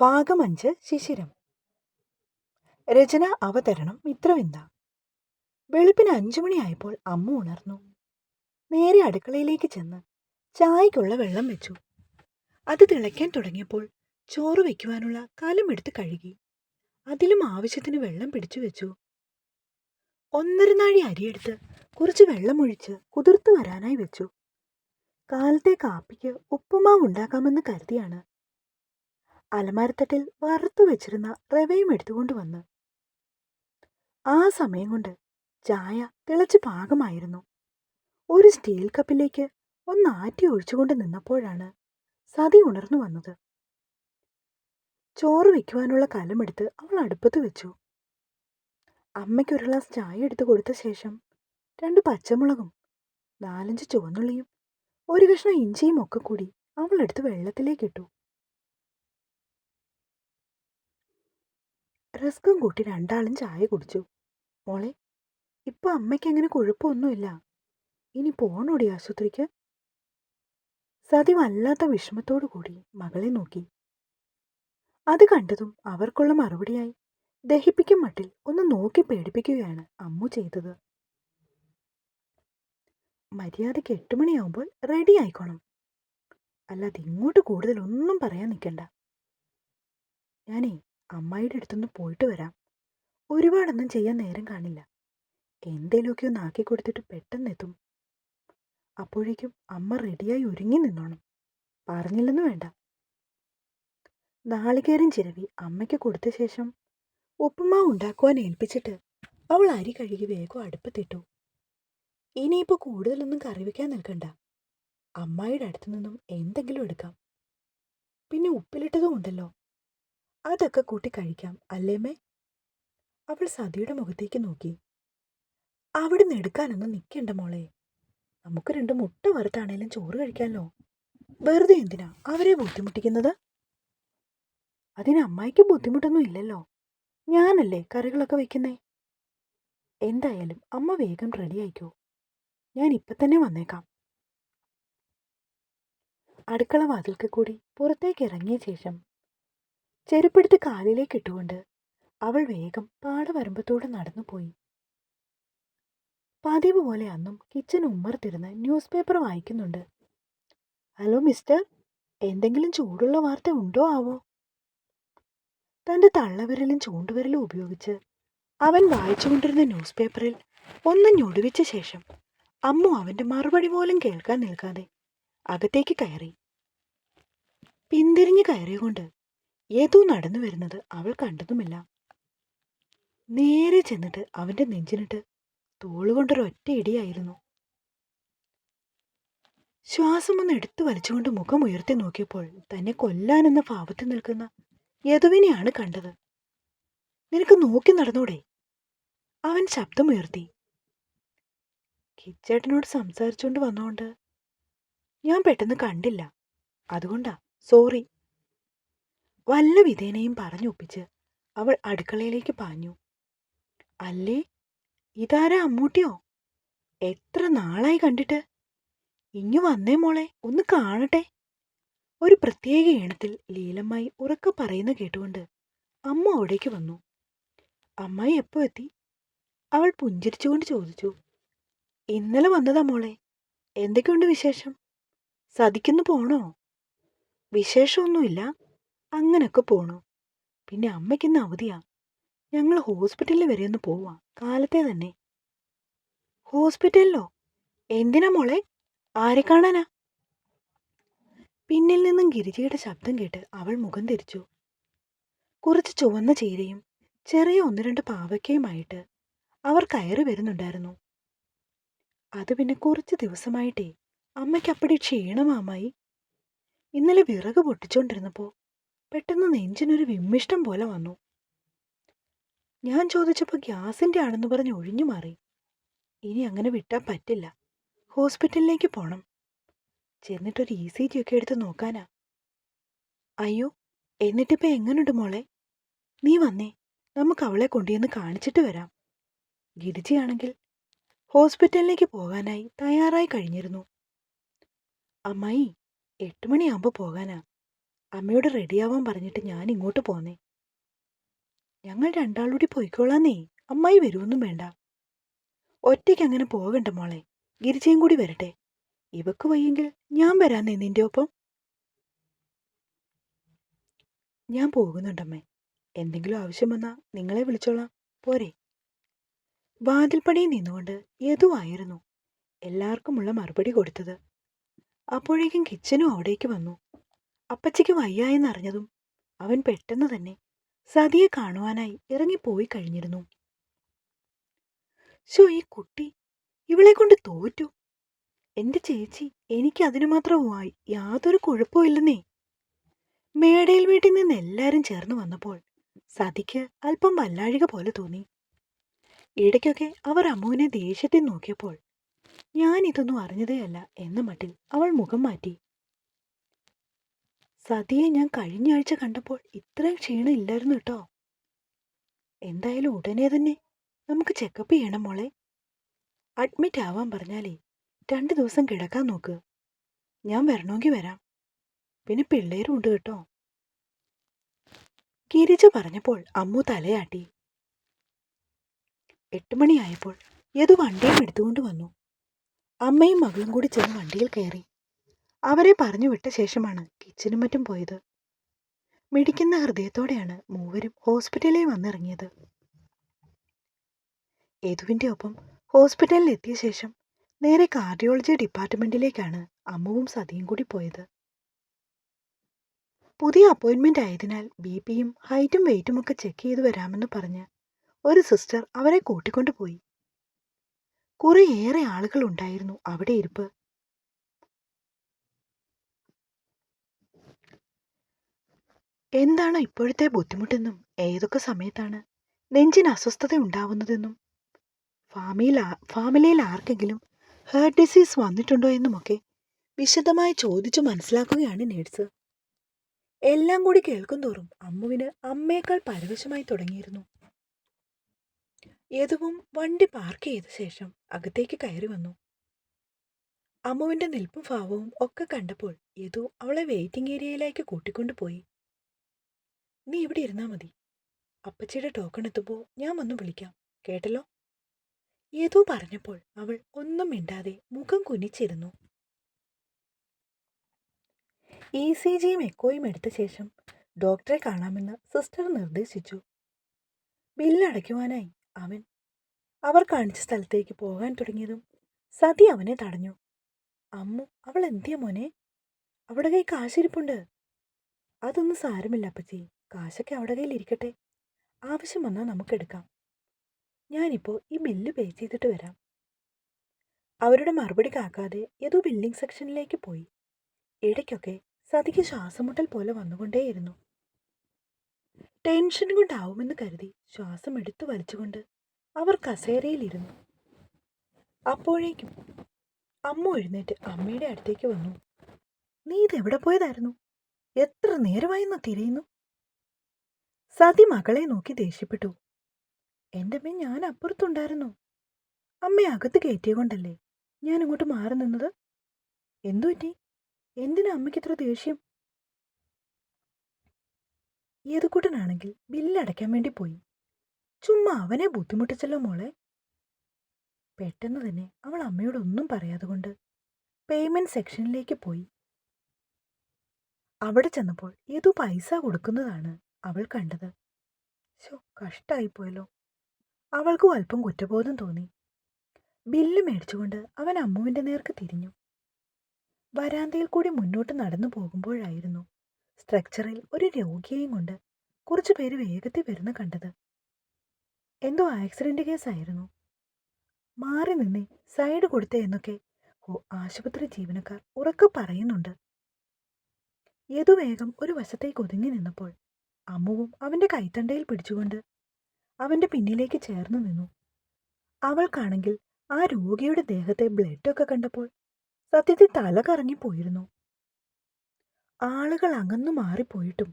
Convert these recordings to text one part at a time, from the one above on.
ഭാഗം അഞ്ച് ശിശിരം. രചന അവതരണം മിത്രവിന്ദ. വെളുപ്പിന് അഞ്ചു മണിയായപ്പോൾ അമ്മ ഉണർന്നു. നേരെ അടുക്കളയിലേക്ക് ചെന്ന് ചായക്കുള്ള വെള്ളം വെച്ചു. അത് തിളയ്ക്കാൻ തുടങ്ങിയപ്പോൾ ചോറ് വയ്ക്കുവാനുള്ള കലം എടുത്ത് കഴുകി. അതിലും ആവശ്യത്തിന് വെള്ളം പിടിച്ചു വെച്ചു. ഒന്നര നാഴി അരിയെടുത്ത് കുറച്ച് വെള്ളമൊഴിച്ച് കുതിർത്തു വരാനായി വെച്ചു. കാലത്തെ കാപ്പിക്ക് ഉപ്പുമാവ് ഉണ്ടാക്കാമെന്ന് കരുതിയാണ് അലമാരത്തട്ടിൽ വറുത്തു വെച്ചിരുന്ന റവയും എടുത്തുകൊണ്ട് വന്ന്. ആ സമയം കൊണ്ട് ചായ തിളച്ച് പാകമായിരുന്നു. ഒരു സ്റ്റീൽ കപ്പിലേക്ക് ഒന്ന് ആറ്റി ഒഴിച്ചുകൊണ്ട് നിന്നപ്പോഴാണ് സതി ഉണർന്നു വന്നത്. ചോറ് വയ്ക്കുവാനുള്ള കലമെടുത്ത് അവൾ അടുപ്പത്ത് വെച്ചു. അമ്മയ്ക്ക് ഒരു ഗ്ലാസ് ചായ എടുത്തു കൊടുത്ത ശേഷം രണ്ട് പച്ചമുളകും നാലഞ്ച് ചുവന്നുള്ളിയും ഒരു കഷ്ണം ഇഞ്ചിയും ഒക്കെ കൂടി അവളെടുത്ത് വെള്ളത്തിലേക്കിട്ടു റസ്കും കൂട്ടി രണ്ടാളും ചായ കുടിച്ചു. മോളെ ഇപ്പൊ അമ്മയ്ക്ക് അങ്ങനെ കുഴപ്പമൊന്നുമില്ല. ഇനി പോണോടി ആശുപത്രിക്ക്? സതി വല്ലാത്ത വിഷമത്തോടു കൂടി മകളെ നോക്കി. അത് കണ്ടതും അവർക്കുള്ള മറുപടിയായി ദഹിപ്പിക്കും മട്ടിൽ ഒന്ന് നോക്കി പേടിപ്പിക്കുകയാണ് അമ്മു ചെയ്തത്. മര്യാദയ്ക്ക് എട്ട് മണിയാവുമ്പോൾ റെഡി ആയിക്കോണം. അല്ലാതെ ഇങ്ങോട്ട് കൂടുതൽ ഒന്നും പറയാൻ നിൽക്കണ്ട. ഞാനേ അമ്മായിയുടെ അടുത്തൊന്ന് പോയിട്ട് വരാം. ഒരുപാടൊന്നും ചെയ്യാൻ നേരം കാണില്ല. എന്തേലുമൊക്കെ ഒന്ന് ആക്കി കൊടുത്തിട്ട് പെട്ടെന്ന് എത്തും. അപ്പോഴേക്കും അമ്മ റെഡിയായി ഒരുങ്ങി നിന്നോണം. പറഞ്ഞില്ലെന്ന് വേണ്ട. നാളികേരം ചിരവി അമ്മയ്ക്ക് കൊടുത്ത ശേഷം ഉപ്പുമാവ് ഉണ്ടാക്കുവാൻ ഏൽപ്പിച്ചിട്ട് അവൾ അരി കഴുകി വേഗം അടുപ്പത്തിട്ടു. ഇനിയിപ്പോൾ കൂടുതലൊന്നും കറി വയ്ക്കാൻ നിൽക്കണ്ട. അമ്മായിയുടെ അടുത്തു നിന്നും എന്തെങ്കിലും എടുക്കാം. പിന്നെ ഉപ്പിലിട്ടതും ഉണ്ടല്ലോ. അതൊക്കെ കൂട്ടി കഴിക്കാം അല്ലേമ്മേ അവൾ സതിയുടെ മുഖത്തേക്ക് നോക്കി. അവിടുന്ന് എടുക്കാനൊന്നും നിൽക്കണ്ട മോളെ. നമുക്ക് രണ്ട് മുട്ട വറുത്താണേലും ചോറ് കഴിക്കാമല്ലോ വെറുതെ എന്തിനാ? അവരെ ബുദ്ധിമുട്ടിക്കുന്നത്? അതിന് അമ്മായിക്ക് ബുദ്ധിമുട്ടൊന്നും ഇല്ലല്ലോ. ഞാനല്ലേ കറികളൊക്കെ വെക്കുന്നേ? എന്തായാലും അമ്മ വേഗം റെഡി ആയിക്കോ. ഞാൻ ഇപ്പം തന്നെ വന്നേക്കാം. അടുക്കള വാതിൽക്ക് കൂടി പുറത്തേക്ക് ഇറങ്ങിയ ശേഷം ചെരുപ്പെടുത്ത് കാലിലേക്ക് ഇട്ടുകൊണ്ട് അവൾ വേഗം പാടവരമ്പത്തൂടെ നടന്നുപോയി. പതിവ് പോലെ അന്നും കിച്ചൻ ഉമ്മർത്തിരുന്ന് ന്യൂസ് പേപ്പർ വായിക്കുന്നുണ്ട്. ഹലോ മിസ്റ്റർ എന്തെങ്കിലും ചൂടുള്ള വാർത്ത ഉണ്ടോ ആവോ? തന്റെ തള്ളവിരലും ചൂണ്ടുവിരലും ഉപയോഗിച്ച് അവൻ വായിച്ചുകൊണ്ടിരുന്ന ന്യൂസ് പേപ്പറിൽ ഒന്ന് ഞൊടുവിച്ച ശേഷം അമ്മു അവന്റെ മറുപടി പോലും കേൾക്കാൻ നിൽക്കാതെ അകത്തേക്ക് കയറി. പിന്തിരിഞ്ഞു കയറിയുകൊണ്ട് ഏതോ നടന്നു വരുന്നത് അവൾ കണ്ടതുമില്ല. നേരെ ചെന്നിട്ട് അവന്റെ നെഞ്ചിനിട്ട് തോളുകൊണ്ടൊരൊറ്റ ഇടിയായിരുന്നു. ശ്വാസം ഒന്ന് എടുത്തു വലിച്ചുകൊണ്ട് മുഖം ഉയർത്തി നോക്കിയപ്പോൾ തന്നെ കൊല്ലാനെന്ന ഭാവത്തിൽ നിൽക്കുന്ന യദുവിനെയാണ് കണ്ടത്. നിനക്ക് നോക്കി നടന്നൂടെ? അവൻ ശബ്ദമുയർത്തി. കിച്ചേട്ടനോട് സംസാരിച്ചുകൊണ്ട് വന്നുകൊണ്ട് ഞാൻ പെട്ടെന്ന് കണ്ടില്ല. അതുകൊണ്ടാ സോറി. വല്ല വിധേനയും പറഞ്ഞൊപ്പിച്ച് അവൾ അടുക്കളയിലേക്ക് പാഞ്ഞു. അല്ലേ? ഇതാരാ അമ്മൂട്ടിയോ? എത്ര നാളായി കണ്ടിട്ട്? ഇങ്ങു വന്നേ മോളെ ഒന്ന് കാണട്ടെ. ഒരു പ്രത്യേക ഈണത്തിൽ ലീലമ്മായി ഉറക്കെ പറയുന്ന കേട്ടുകൊണ്ട് അമ്മ അവിടേക്ക് വന്നു. അമ്മായി എപ്പോ എത്തി? അവൾ പുഞ്ചിരിച്ചുകൊണ്ട് ചോദിച്ചു. ഇന്നലെ വന്നതാ മോളെ. എന്തൊക്കെയുണ്ട് വിശേഷം? സതിക്കുന്നു പോണോ? വിശേഷമൊന്നുമില്ല. അങ്ങനൊക്കെ പോണു. പിന്നെ അമ്മയ്ക്കിന്ന് അവധിയാ. ഞങ്ങൾ ഹോസ്പിറ്റലിൽ വരെ ഒന്ന് പോവാ. കാലത്തെ തന്നെ. ഹോസ്പിറ്റലിലോ? എന്തിനാ മോളെ? ആരെ കാണാനാ? പിന്നിൽ നിന്നും ഗിരിജയുടെ ശബ്ദം കേട്ട് അവൾ മുഖം തിരിച്ചു. കുറച്ച് ചുവന്ന ചീരയും ചെറിയ ഒന്ന് രണ്ട് പാവയ്ക്കയുമായിട്ട് അവർ കയറി വരുന്നുണ്ടായിരുന്നു. അത് പിന്നെ കുറച്ച് ദിവസമായിട്ടേ അമ്മയ്ക്ക് അപ്പടി ക്ഷീണമാമായി. ഇന്നലെ വിറക് പൊട്ടിച്ചോണ്ടിരുന്നപ്പോ പെട്ടെന്ന് നെഞ്ചിനൊരു വിമ്മിഷ്ടം പോലെ വന്നു. ഞാൻ ചോദിച്ചപ്പോൾ ഗ്യാസിന്റെ ആണെന്ന് പറഞ്ഞ് ഒഴിഞ്ഞു മാറി. ഇനി അങ്ങനെ വിട്ടാൻ പറ്റില്ല. ഹോസ്പിറ്റലിലേക്ക് പോകണം ചെന്നിട്ടൊരു ഇ സി ജി ഒക്കെ എടുത്ത് നോക്കാനാ. അയ്യോ എന്നിട്ടിപ്പോൾ എങ്ങനെയുണ്ട് മോളെ? നീ വന്നേ. നമുക്ക് അവളെ കൊണ്ടുവന്ന് കാണിച്ചിട്ട് വരാം. ഗിരിജിയാണെങ്കിൽ ഹോസ്പിറ്റലിലേക്ക് പോകാനായി തയ്യാറായി കഴിഞ്ഞിരുന്നു. അമ്മായി എട്ട് മണിയാകുമ്പോൾ പോകാനാ. അമ്മയോട് റെഡിയാവാൻ പറഞ്ഞിട്ട് ഞാൻ ഇങ്ങോട്ട് പോന്നേ. ഞങ്ങൾ രണ്ടാളൂടി പോയിക്കോളാന്നേ. അമ്മായി വരുമൊന്നും വേണ്ട. ഒറ്റയ്ക്ക് അങ്ങനെ പോകണ്ട മോളെ. ഗിരിജയും കൂടി വരട്ടെ. ഇവക്ക് വയ്യെങ്കിൽ ഞാൻ വരാന്നേ നിന്റെ ഒപ്പം. ഞാൻ പോകുന്നുണ്ടമ്മേ. എന്തെങ്കിലും ആവശ്യം വന്നാ നിങ്ങളെ വിളിച്ചോളാം. പോരെ. വാതിൽപ്പടിയിൽ നിന്നുകൊണ്ട് യതുവായിരുന്നു എല്ലാവർക്കുമുള്ള മറുപടി കൊടുത്തത്. അപ്പോഴേക്കും കിച്ചനും അവിടേക്ക് വന്നു. അപ്പച്ചിക്ക് വയ്യായെന്നറിഞ്ഞതും അവൻ പെട്ടെന്ന് തന്നെ സതിയെ കാണുവാനായി ഇറങ്ങിപ്പോയി കഴിഞ്ഞിരുന്നു. ശോ ഈ കുട്ടി ഇവളെ കൊണ്ട് തോറ്റു. എന്റെ ചേച്ചി എനിക്ക് അതിനു മാത്രം വാ- യാതൊരു കുഴപ്പമില്ലെന്നേ മേടയിൽ വീട്ടിൽ നിന്ന് എല്ലാരും ചേർന്ന് വന്നപ്പോൾ സതിക്ക് അല്പം വല്ലാഴിക പോലെ തോന്നി. ഇടയ്ക്കൊക്കെ അവർ അമ്മുവിനെ ദേഷ്യത്തിൽ നോക്കിയപ്പോൾ ഞാൻ ഇതൊന്നും അറിഞ്ഞതേയല്ല എന്ന മട്ടിൽ അവൾ മുഖം മാറ്റി. സതിയെ ഞാൻ കഴിഞ്ഞ ആഴ്ച കണ്ടപ്പോൾ ഇത്രയും ക്ഷീണം ഇല്ലായിരുന്നു കേട്ടോ. എന്തായാലും ഉടനെ തന്നെ നമുക്ക് ചെക്കപ്പ് ചെയ്യണം മോളെ. അഡ്മിറ്റ് ആവാൻ പറഞ്ഞാലേ രണ്ട് ദിവസം കിടക്കാൻ നോക്ക്. ഞാൻ വരണമെങ്കിൽ വരാം. പിന്നെ പിള്ളേരും ഉണ്ട് കേട്ടോ. ഗിരിജ പറഞ്ഞപ്പോൾ അമ്മു തലയാട്ടി. എട്ട് മണിയായപ്പോൾ ഏതു വണ്ടിയും എടുത്തുകൊണ്ട് വന്നു. അമ്മയും മകളും കൂടി ചെന്ന് വണ്ടിയിൽ കയറി. അവരെ പറഞ്ഞു വിട്ട ശേഷമാണ് കിച്ചനും മറ്റും പോയത്. മിടിക്കുന്ന ഹൃദയത്തോടെയാണ് മൂവരും ഹോസ്പിറ്റലിൽ വന്നിറങ്ങിയത്. യദുവിന്റെ ഒപ്പം ഹോസ്പിറ്റലിൽ എത്തിയ ശേഷം നേരെ കാർഡിയോളജി ഡിപ്പാർട്ട്മെന്റിലേക്കാണ് അമ്മുവും സതിയും കൂടി പോയത്. പുതിയ അപ്പോയിൻമെന്റ് ആയതിനാൽ ബി പിയും ഹൈറ്റും വെയിറ്റും ഒക്കെ ചെക്ക് ചെയ്ത് വരാമെന്ന് പറഞ്ഞ് ഒരു സിസ്റ്റർ അവരെ കൂട്ടിക്കൊണ്ടുപോയി. കുറേയേറെ ആളുകൾ ഉണ്ടായിരുന്നു അവിടെ ഇരിപ്പ്. എന്താണ് ഇപ്പോഴത്തെ ബുദ്ധിമുട്ടെന്നും ഏതൊക്കെ സമയത്താണ് നെഞ്ചിന് അസ്വസ്ഥത ഉണ്ടാവുന്നതെന്നും? ഫാമിലി ഫാമിലിയിൽ ആർക്കെങ്കിലും ഹേർട്ട് ഡിസീസ് വന്നിട്ടുണ്ടോ എന്നുമൊക്കെ വിശദമായി ചോദിച്ചു മനസ്സിലാക്കുകയാണ് നേഴ്സ്. എല്ലാം കൂടി കേൾക്കും തോറും അമ്മുവിന് അമ്മയേക്കാൾ പരവശമായി തുടങ്ങിയിരുന്നു. യദുവും വണ്ടി പാർക്ക് ചെയ്ത ശേഷം അകത്തേക്ക് കയറി വന്നു. അമ്മുവിന്റെ നിൽപ്പും ഭാവവും ഒക്കെ കണ്ടപ്പോൾ യദു അവളെ വെയിറ്റിംഗ് ഏരിയയിലേക്ക് കൂട്ടിക്കൊണ്ടുപോയി. നീ ഇവിടെ ഇരുന്നാ മതി. അപ്പച്ചിയുടെ ടോക്കൺ എത്തുമ്പോൾ ഞാൻ വന്ന് വിളിക്കാം. കേട്ടല്ലോ? ഏതോ പറഞ്ഞപ്പോൾ അവൾ ഒന്നും മിണ്ടാതെ മുഖം കുനിച്ചിരുന്നു. ഇ സി ജിയും എക്കോയും എടുത്ത ശേഷം ഡോക്ടറെ കാണാമെന്ന് സിസ്റ്റർ നിർദ്ദേശിച്ചു. ബില്ലടയ്ക്കുവാനായി അവൻ അവർ കാണിച്ച സ്ഥലത്തേക്ക് പോകാൻ തുടങ്ങിയതും സതി അവനെ തടഞ്ഞു. അമ്മു അവൾ എന്തിയ മോനെ? അവിടെ കൈ കാശിരിപ്പുണ്ട്. അതൊന്നും സാരമില്ല അപ്പച്ചി. കാശൊക്കെ അവിടെ കയ്യിലിരിക്കട്ടെ. ആവശ്യം വന്നാൽ നമുക്കെടുക്കാം. ഞാനിപ്പോൾ ഈ ബില്ല് പേ ചെയ്തിട്ട് വരാം. അവരുടെ മറുപടി കാക്കാതെ ഏതോ ബില്ലിംഗ് സെക്ഷനിലേക്ക് പോയി. ഇടയ്ക്കൊക്കെ സതിക്ക് ശ്വാസമുട്ടൽ പോലെ വന്നുകൊണ്ടേയിരുന്നു. ടെൻഷൻ കൊണ്ടാവുമെന്ന് കരുതി ശ്വാസം എടുത്തു വലിച്ചുകൊണ്ട് അവർ കസേരയിലിരുന്നു. അപ്പോഴേക്കും അമ്മ എഴുന്നേറ്റ് അമ്മയുടെ അടുത്തേക്ക് വന്നു. നീ ഇതെവിടെ പോയതായിരുന്നു? എത്ര നേരമായിന്നോ തിരയുന്നു? സതി മകളെ നോക്കി ദേഷ്യപ്പെട്ടു. എന്റെ അമ്മ ഞാൻ അപ്പുറത്തുണ്ടായിരുന്നു. അമ്മയെ അകത്ത് കയറ്റിയ കൊണ്ടല്ലേ ഞാൻ ഇങ്ങോട്ട് മാറി നിന്നത്? എന്തു പറ്റി? എന്തിനാ അമ്മയ്ക്ക് ഇത്ര ദേഷ്യം? ഏതുകൂട്ടനാണെങ്കിൽ ബില്ലടയ്ക്കാൻ വേണ്ടി പോയി. ചുമ്മാ അവനെ ബുദ്ധിമുട്ടിച്ചല്ലോ മോളെ. പെട്ടെന്ന് തന്നെ അവൾ അമ്മയോടൊന്നും പറയാതെ കൊണ്ട് പേയ്മെന്റ് സെക്ഷനിലേക്ക് പോയി. അവിടെ ചെന്നപ്പോൾ ഏതോ പൈസ കൊടുക്കുന്നതാണ്. അവൾ കണ്ടത്. ശോ കഷ്ടായിപ്പോയല്ലോ. അവൾക്കും അല്പം കുറ്റബോധം തോന്നി. ബില്ല് മേടിച്ചുകൊണ്ട് അവൻ അമ്മുവിന്റെ നേർക്ക് തിരിഞ്ഞു. വരാന്തയിൽ കൂടി മുന്നോട്ട് നടന്നു പോകുമ്പോഴായിരുന്നു സ്ട്രക്ചറിൽ ഒരു രോഗിയെയും കൊണ്ട് കുറച്ചു പേര് വേഗത്തിൽ വരുന്ന കണ്ടത്. എന്തോ ആക്സിഡന്റ് കേസായിരുന്നു. മാറി നിന്നെ സൈഡ് കൊടുത്തേ എന്നൊക്കെ ഓ ആശുപത്രി ജീവനക്കാർ ഉറക്കെ പറയുന്നുണ്ട്. യതുവേഗം ഒരു വശത്തേക്ക് ഒതുങ്ങി നിന്നപ്പോൾ അമ്മുവും അവന്റെ കൈത്തണ്ടയിൽ പിടിച്ചുകൊണ്ട് അവന്റെ പിന്നിലേക്ക് ചേർന്നു നിന്നു. അവൾക്കാണെങ്കിൽ ആ രോഗിയുടെ ദേഹത്തെ ബ്ലഡൊക്കെ കണ്ടപ്പോൾ സത്യത്തിൽ തല കറങ്ങിപ്പോയിരുന്നു ആളുകൾ അകന്നു മാറിപ്പോയിട്ടും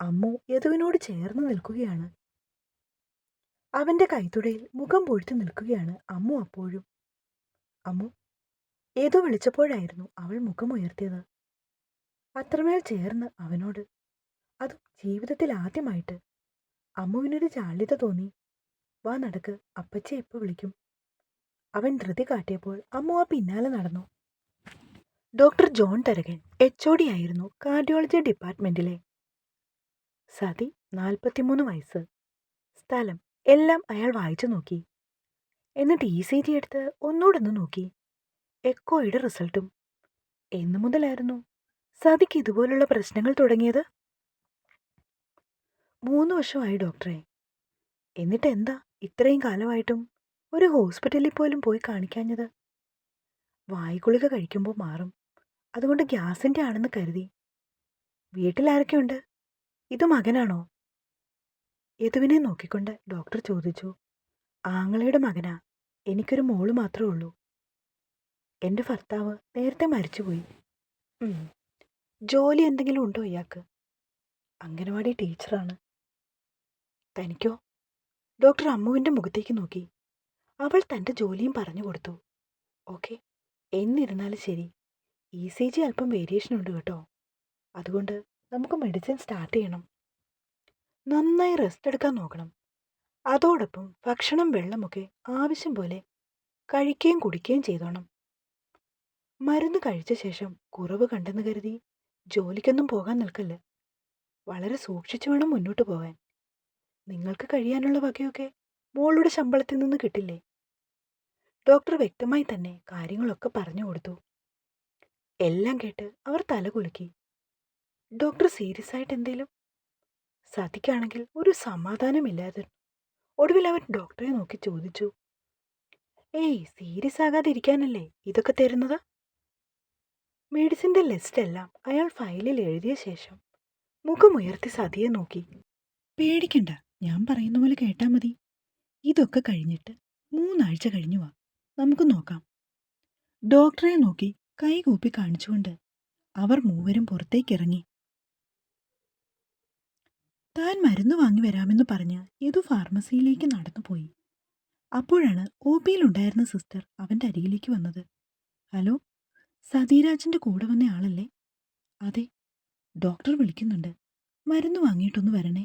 അമ്മു യദുവിനോട് ചേർന്ന് നിൽക്കുകയാണ്. അവന്റെ കൈത്തുടയിൽ മുഖം പൊഴുത്തു നിൽക്കുകയാണ് അമ്മു അപ്പോഴും. അമ്മു ഏതോ വിളിച്ചപ്പോഴായിരുന്നു അവൾ മുഖം ഉയർത്തിയത് അത്രമേൽ ചേർന്ന് അവനോട് ജീവിതത്തിൽ ആദ്യമായിട്ട്. അമ്മുവിനൊരു ജാള്യത തോന്നി. വാ നടക്ക് അപ്പച്ചെ എപ്പോൾ വിളിക്കും. അവൻ ധൃതി കാട്ടിയപ്പോൾ അമ്മു ആ പിന്നാലെ നടന്നു. Doctor John Tharakan H O D ആയിരുന്നു കാർഡിയോളജി ഡിപ്പാർട്ട്മെന്റിലെ. സതി നാൽപ്പത്തിമൂന്ന് വയസ്സ്. സ്ഥലം എല്ലാം അയാൾ വായിച്ചു നോക്കി. എന്നിട്ട് ഇ സി ജി എടുത്ത് ഒന്നുകൂടൊന്ന് നോക്കി. എക്കോയുടെ റിസൾട്ടും. എന്നു മുതലായിരുന്നു. സതിക്ക് ഇതുപോലുള്ള പ്രശ്നങ്ങൾ തുടങ്ങിയത്? മൂന്ന് വർഷമായി ഡോക്ടറെ. എന്നിട്ട് എന്താ ഇത്രയും കാലമായിട്ടും ഒരു ഹോസ്പിറ്റലിൽ പോലും പോയി കാണിക്കാഞ്ഞത്? വായുഗുളിക കഴിക്കുമ്പോൾ മാറും. അതുകൊണ്ട് ഗ്യാസിന്റെ ആണെന്ന് കരുതി. വീട്ടിൽ ആരൊക്കെയുണ്ട് ഇത് മകനാണോ? യദുവിനെ നോക്കിക്കൊണ്ട് ഡോക്ടർ ചോദിച്ചു. ആങ്ങളയുടെ മകനാ. എനിക്കൊരു മോൾ മാത്രമേ ഉള്ളൂ. എന്റെ ഭർത്താവ് നേരത്തെ മരിച്ചുപോയി. ജോലി എന്തെങ്കിലും ഉണ്ടോ ഇയാൾക്ക്? അംഗനവാടി ടീച്ചറാണ്. തനിക്കോ? ഡോക്ടർ അമ്മുവിന്റെ മുഖത്തേക്ക് നോക്കി. അവൾ തന്റെ ജോലിയും പറഞ്ഞു കൊടുത്തു. ഓക്കെ എന്നിരുന്നാലും ശരി. ഇ സി ജി അല്പം വേരിയേഷൻ ഉണ്ട് കേട്ടോ. അതുകൊണ്ട് നമുക്ക് മെഡിസിൻ സ്റ്റാർട്ട് ചെയ്യണം. നന്നായി റെസ്റ്റ് എടുക്കാൻ നോക്കണം. അതോടൊപ്പം ഭക്ഷണം വെള്ളമൊക്കെ ആവശ്യം പോലെ കഴിക്കുകയും കുടിക്കുകയും ചെയ്തോണം. മരുന്ന് കഴിച്ച ശേഷം കുറവ് കണ്ടെന്ന് കരുതി ജോലിക്കൊന്നും പോകാൻ നിൽക്കല്ല. വളരെ സൂക്ഷിച്ചു വേണം മുന്നോട്ട് പോകാൻ. നിങ്ങൾക്ക് കഴിയാനുള്ള വകയൊക്കെ മോളുടെ ശമ്പളത്തിൽ നിന്ന് കിട്ടില്ലേ? ഡോക്ടർ വ്യക്തമായി തന്നെ കാര്യങ്ങളൊക്കെ പറഞ്ഞു കൊടുത്തു. എല്ലാം കേട്ട് അവർ തല കുലുക്കി. ഡോക്ടർ സീരിയസ് ആയിട്ട് എന്തേലും? സതിക്കാണെങ്കിൽ ഒരു സമാധാനമില്ലാതെ. ഒടുവിൽ അവൻ ഡോക്ടറെ നോക്കി ചോദിച്ചു. ഏയ് സീരിയസ് ആകാതിരിക്കാനല്ലേ ഇതൊക്കെ തരുന്നത്? മെഡിസിന്റെ ലിസ്റ്റ് എല്ലാം അയാൾ ഫയലിൽ എഴുതിയ ശേഷം മുഖമുയർത്തി സതിയെ നോക്കി. പേടിക്കണ്ട. ഞാൻ പറയുന്ന പോലെ കേട്ടാ മതി. ഇതൊക്കെ കഴിഞ്ഞിട്ട് മൂന്നാഴ്ച കഴിഞ്ഞു വാ. നമുക്ക് നോക്കാം. ഡോക്ടറെ നോക്കി കൈകൂപ്പി കാണിച്ചുകൊണ്ട് അവർ മൂവരും പുറത്തേക്കിറങ്ങി. താൻ മരുന്ന് വാങ്ങി വരാമെന്ന് പറഞ്ഞ് യദു ഫാർമസിയിലേക്ക് നടന്നുപോയി. അപ്പോഴാണ് ഒ പിയിലുണ്ടായിരുന്ന സിസ്റ്റർ അവന്റെ അരികിലേക്ക് വന്നത്. ഹലോ സതീരാജിന്റെ കൂടെ വന്ന ആളല്ലേ? അതെ ഡോക്ടർ വിളിക്കുന്നുണ്ട്. മരുന്ന് വാങ്ങിയിട്ടൊന്ന് വരണേ.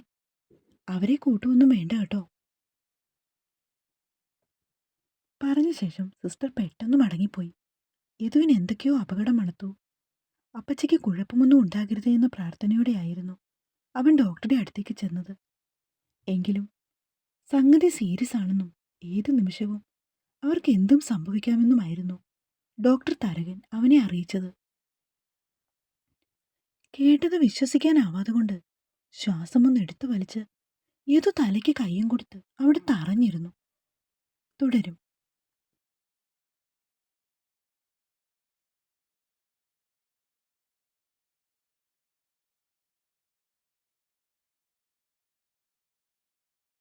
അവരെ കൂട്ടുമൊന്നും വേണ്ട കേട്ടോ. പറഞ്ഞ ശേഷം സിസ്റ്റർ പെട്ടെന്ന് മടങ്ങിപ്പോയി. യദുവിന് എന്തൊക്കെയോ അപകടം മണത്തു. അപ്പച്ചയ്ക്ക് കുഴപ്പമൊന്നും ഉണ്ടാകരുതേ എന്ന പ്രാർത്ഥനയോടെയായിരുന്നു അവൻ ഡോക്ടറുടെ അടുത്തേക്ക് ചെന്നത്. എങ്കിലും സംഗതി സീരിയസ് ആണെന്നും ഏത് നിമിഷവും അവർക്ക് എന്തും സംഭവിക്കാമെന്നുമായിരുന്നു ഡോക്ടർ തരകൻ അവനെ അറിയിച്ചത്. കേട്ടത് വിശ്വസിക്കാനാവാതെ കൊണ്ട് ശ്വാസമൊന്ന് എടുത്തു വലിച്ച് യദു തലയ്ക്ക് കയ്യും കൊടുത്ത് അവിടെ തറഞ്ഞിരുന്നു. തുടരും.